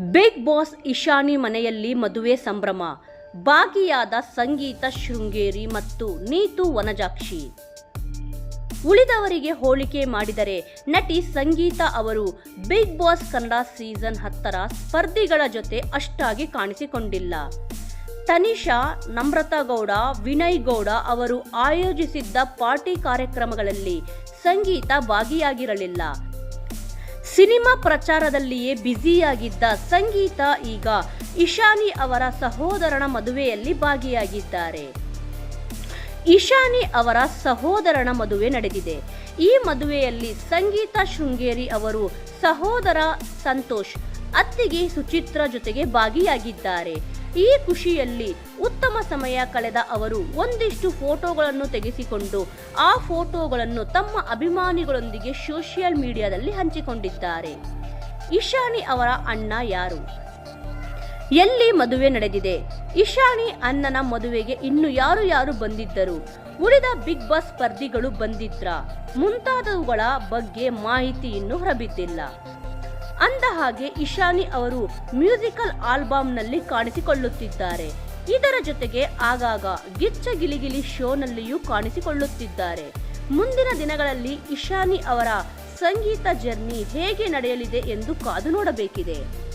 Big boss Ishani ಮನೆಯಲ್ಲಿ ಮದುವೆ ಸಂಭ್ರಮ. ಭಾಗಿಯಾದ ಸಂಗೀತ, ಶೃಂಗೇರಿ ಮತ್ತು ನೀತು ವನಜಾಕ್ಷಿ. ಉಳಿದವರಿಗೆ ಹೋಲಿಕೆ ಮಾಡಿದರೆ ನಟಿ ಸಂಗೀತ ಅವರು ಬಿಗ್ ಬಾಸ್ ಕನ್ನಡ ಸೀಸನ್ ಹತ್ತರ ಸ್ಪರ್ಧಿಗಳ ಜೊತೆ ಅಷ್ಟಾಗಿ ಕಾಣಿಸಿಕೊಂಡಿಲ್ಲ. ತನಿಷಾ, ನಮ್ರತಾ ಗೌಡ, ವಿನಯ್ ಗೌಡ ಅವರು ಆಯೋಜಿಸಿದ್ದ ಪಾರ್ಟಿ ಕಾರ್ಯಕ್ರಮಗಳಲ್ಲಿ ಸಂಗೀತ ಭಾಗಿಯಾಗಿರಲಿಲ್ಲ. ಸಿನಿಮಾ ಪ್ರಚಾರದಲ್ಲಿಯೇ ಬ್ಯುಸಿಯಾಗಿದ್ದ ಸಂಗೀತ ಈಗ ಇಶಾನಿ ಅವರ ಸಹೋದರನ ಮದುವೆಯಲ್ಲಿ ಭಾಗಿಯಾಗಿದ್ದಾರೆ. ಇಶಾನಿ ಅವರ ಸಹೋದರನ ಮದುವೆ ನಡೆದಿದೆ. ಈ ಮದುವೆಯಲ್ಲಿ ಸಂಗೀತ ಶೃಂಗೇರಿ ಅವರು ಸಹೋದರ ಸಂತೋಷ್, ಅತ್ತಿಗೆ ಸುಚಿತ್ರ ಜೊತೆಗೆ ಭಾಗಿಯಾಗಿದ್ದಾರೆ. ಈ ಖುಷಿಯಲ್ಲಿ ಉತ್ತಮ ಸಮಯ ಕಳೆದ ಅವರು ಒಂದಿಷ್ಟು ಫೋಟೋಗಳನ್ನು ತೆಗೆಸಿಕೊಂಡು ಆ ಫೋಟೋಗಳನ್ನು ತಮ್ಮ ಅಭಿಮಾನಿಗಳೊಂದಿಗೆ ಸೋಷಿಯಲ್ ಮೀಡಿಯಾದಲ್ಲಿ ಹಂಚಿಕೊಂಡಿದ್ದಾರೆ. ಇಶಾನಿ ಅವರ ಅಣ್ಣ ಯಾರು? ಎಲ್ಲಿ ಮದುವೆ ನಡೆದಿದೆ? ಇಶಾನಿ ಅಣ್ಣನ ಮದುವೆಗೆ ಇನ್ನು ಯಾರು ಯಾರು ಬಂದಿದ್ದರು? ಉಳಿದ ಬಿಗ್ ಬಾಸ್ ಸ್ಪರ್ಧಿಗಳು ಬಂದಿದ್ರ? ಮುಂತಾದವುಗಳ ಬಗ್ಗೆ ಮಾಹಿತಿ ಇನ್ನೂ ಹೊರಬಿದ್ದಿಲ್ಲ. ಅಂದ ಹಾಗೆ ಇಶಾನಿ ಅವರು ಮ್ಯೂಸಿಕಲ್ ಆಲ್ಬಮ್ನಲ್ಲಿ ಕಾಣಿಸಿಕೊಳ್ಳುತ್ತಿದ್ದಾರೆ. ಇದರ ಜೊತೆಗೆ ಆಗಾಗ ಗಿಚ್ಚ ಗಿಲಿಗಿಲಿ ಶೋನಲ್ಲಿಯೂ ಕಾಣಿಸಿಕೊಳ್ಳುತ್ತಿದ್ದಾರೆ. ಮುಂದಿನ ದಿನಗಳಲ್ಲಿ ಇಶಾನಿ ಅವರ ಸಂಗೀತ ಜರ್ನಿ ಹೇಗೆ ನಡೆಯಲಿದೆ ಎಂದು ಕಾದು ನೋಡಬೇಕಿದೆ.